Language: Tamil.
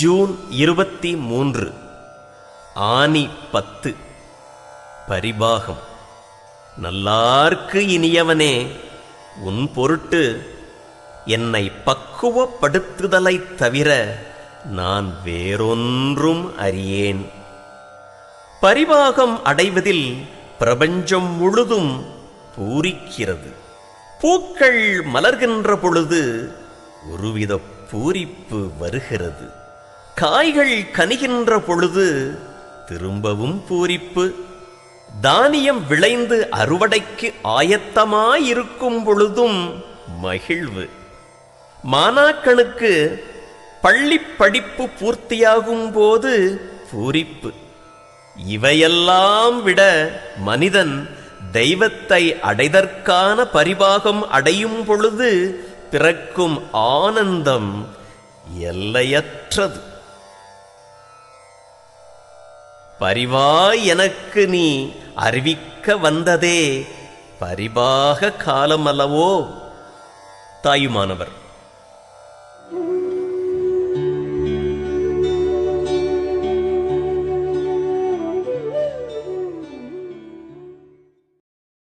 ஜூன் இருபத்தி மூன்று ஆனி பத்து பரிபாகம். நல்லார்க்கு இனியவனே உன் பொருட்டு என்னை பக்குவப்படுத்துதலைத் தவிர நான் வேறொன்றும் அறியேன். பரிபாகம் அடைவதில் பிரபஞ்சம் முழுதும் பூரிக்கிறது. பூக்கள் மலர்கின்ற பொழுது ஒருவித பூரிப்பு வருகிறது. காய்கள் கனிகின்ற பொழுது திரும்பவும் பூரிப்பு தானியம் விளைந்து அறுவடைக்கு ஆயத்தமாயிருக்கும் பொழுதும் மகிழ்வு. மாணாக்கனுக்கு பள்ளி படிப்பு பூர்த்தியாகும் போது பூரிப்பு. இவையெல்லாம் விட மனிதன் தெய்வத்தை அடைதற்கான பரிபாகம் அடையும் பொழுது பிறக்கும் ஆனந்தம் எல்லையற்றது. பரிவாய் எனக்கு நீ அறிவிக்க வந்ததே. பரிபாக காலமல்லவோ. தாயுமானவர்.